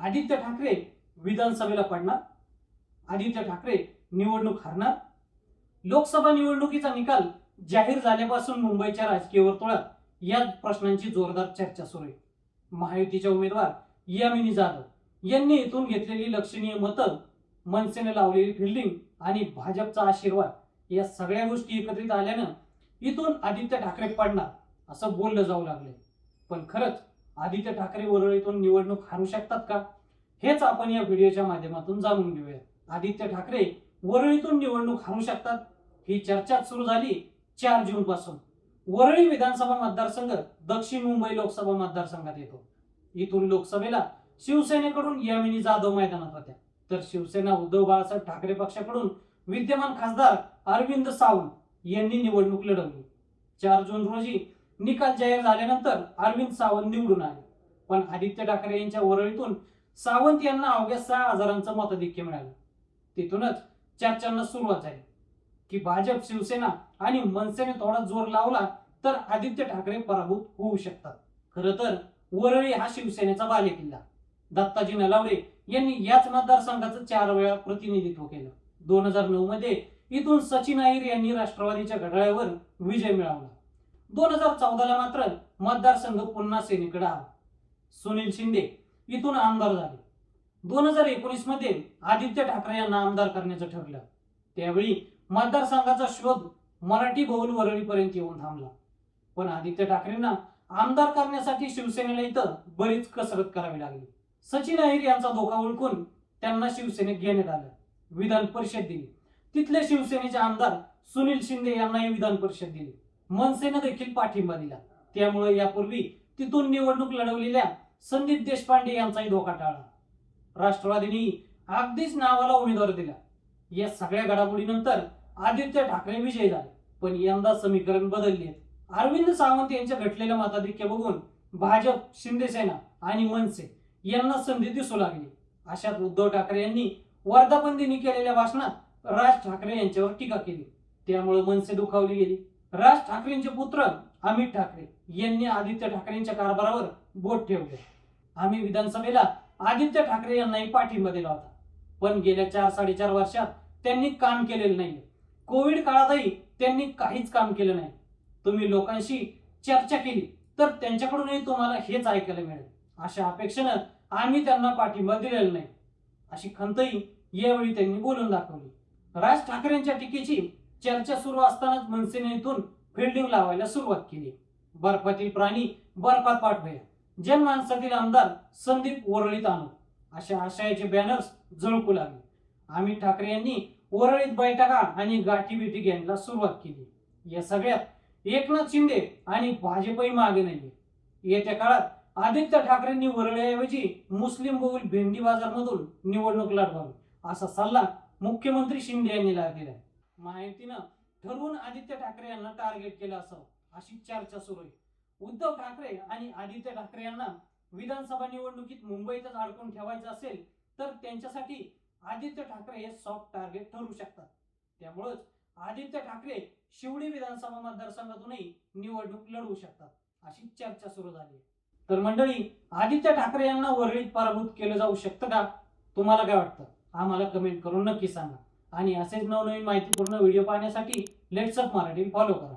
आदित्य ठाकरे विधानसभेला पडणार आदित्य ठाकरे निवडणूक हरणार. लोकसभा निवडणुकीचा निकाल जाहीर झाल्यापासून मुंबईच्या राजकीय वर्तुळात या प्रश्नांची जोरदार चर्चा सुरू आहे. महायुतीच्या उमेदवार यामिनी जाधव यांनी इथून घेतलेली लक्षणीय मतं मनसेने लावलेली फिल्डिंग आणि भाजपचा आशीर्वाद या सगळ्या गोष्टी एकत्रित आल्यानं इथून आदित्य ठाकरे पडणार असं बोललं जाऊ लागले पण खरंच आदित्य ठाकरे वरळीतून निवडणूक हारू शकतात का? हेच आपण या व्हिडिओच्या माध्यमातून जाणून घेऊया. आदित्य ठाकरे वरळीतून निवडणूक हारू शकतात? ही चर्चा सुरू झाली चार जून पासून. वरळी विधानसभा मतदारसंघ दक्षिण मुंबई लोकसभा मतदारसंघात येतो. इथून लोकसभेला शिवसेनेकडून यामिनी जाधव मैदानात होत्या. तर शिवसेना उद्धव बाळासाहेब ठाकरे पक्षाकडून विद्यमान खासदार अरविंद सावंत यांनी निवडणूक लढवली. चार जून रोजी निकाल जाहीर झाल्यानंतर अरविंद सावंत निवडून आले. पण आदित्य ठाकरे यांच्या वरळीतून सावंत यांना अवघ्या सहा हजारांचं मताधिक्य मिळालं. तिथूनच चर्चांना सुरुवात झाली. की भाजप शिवसेना आणि मनसेने थोडा जोर लावला तर आदित्य ठाकरे पराभूत होऊ शकतात. खरं तर वरळी हा शिवसेनेचा बालेकिल्ला. दत्ताजी नलावडे यांनी याच मतदारसंघाचं चार वेळा प्रतिनिधित्व केलं. दोन हजार नऊ मध्ये इथून सचिन अहिर यांनी राष्ट्रवादीच्या घड्याळ्यावर विजय मिळवला. दोन हजार चौदाला मात्र मतदारसंघ पुन्हा सेनेकडे आला. सुनील शिंदे इथून आमदार झाले. दोन हजार एकोणीसमध्ये आदित्य ठाकरे यांना आमदार करण्याचं ठरलं. त्यावेळी मतदारसंघाचा शोध मराठी बहुल वरळीपर्यंत येऊन थांबला. पण आदित्य ठाकरेंना आमदार करण्यासाठी शिवसेनेला इथं बरीच कसरत करावी लागली. सचिन अहिर यांचा धोका ओळखून त्यांना शिवसेनेत घेण्यात आलं. विधान परिषद दिली. तिथले शिवसेनेचे आमदार सुनील शिंदे यांनाही विधान परिषद दिली. मनसेनं देखील पाठिंबा दिला. त्यामुळे यापूर्वी तिथून निवडणूक लढवलेल्या संदीप देशपांडे यांचाही धोका टाळला. राष्ट्रवादीने अगदीच नावाला उमेदवार दिला. या सगळ्या घडामोडीनंतर आदित्य ठाकरे विजयी झाले. पण यंदा समीकरण बदलले. अरविंद सावंत यांच्या घटलेल्या मताधिक्य बघून भाजप शिंदेसेना आणि मनसे यांना संधी दिसू लागली. अशात उद्धव ठाकरे यांनी वर्धापन केलेल्या भाषणात राज ठाकरे यांच्यावर टीका केली. त्यामुळे मनसे दुखावली गेली. राज ठाकरेंचे पुत्र अमित ठाकरे यांनी आदित्य ठाकरेंच्या कारभारावर बोट ठेवले. आम्ही विधानसभेला आदित्य ठाकरे यांनाही पाठिंबा दिला होता. पण गेल्या चार साडेचार वर्षात त्यांनी काम केलेलं नाही कोविड काळातही त्यांनी काहीच काम केलं नाही. तुम्ही लोकांशी चर्चा केली तर त्यांच्याकडूनही तुम्हाला हेच ऐकायला मिळेल. अशा अपेक्षेनं आम्ही त्यांना पाठिंबा दिलेला नाही. अशी खंतही यावेळी त्यांनी बोलून दाखवली. राज ठाकरेंच्या टीकेची चर्चा सुरू असतानाच मनसेने इथून फिल्डिंग लावायला सुरुवात केली. बर्फातील प्राणी बर्फात पाठवूया जनमानसातील आमदार संदीप वरळीत आणू अशा आशयाचे बॅनर्स झळकू लागले. अमित ठाकरे यांनी वरळीत बैठका आणि गाठी बिठी घ्यायला सुरुवात केली. या सगळ्यात एकनाथ शिंदे आणि भाजपही मागे नाहीये येत्या काळात आदित्य ठाकरेंनी वरळीऐवजी मुस्लिम बहुल भेंडी बाजारमधून निवडणूक लढवावी असा सल्ला मुख्यमंत्री शिंदे यांनी दिलाय माहितीनं ठरवून आदित्य ठाकरे यांना टार्गेट केलं असावं अशी चर्चा सुरू आहे. उद्धव ठाकरे आणि आदित्य ठाकरे यांना विधानसभा निवडणुकीत मुंबईतच अडकून ठेवायचं असेल तर त्यांच्यासाठी आदित्य ठाकरे हे सॉफ्ट टार्गेट ठरू शकतात. त्यामुळेच आदित्य ठाकरे शिवडी विधानसभा मतदारसंघातूनही निवडणूक लढवू शकतात. अशी चर्चा सुरू झाली तर मंडळी आदित्य ठाकरे यांना वरळीत पराभूत केलं जाऊ शकतं का? तुम्हाला काय वाटतं? आम्हाला कमेंट करून नक्की सांगा. आणि असेच नवनवीन माहितीपूर्ण व्हिडिओ पाहण्यासाठी लेट्सअप मराठी फॉलो करा.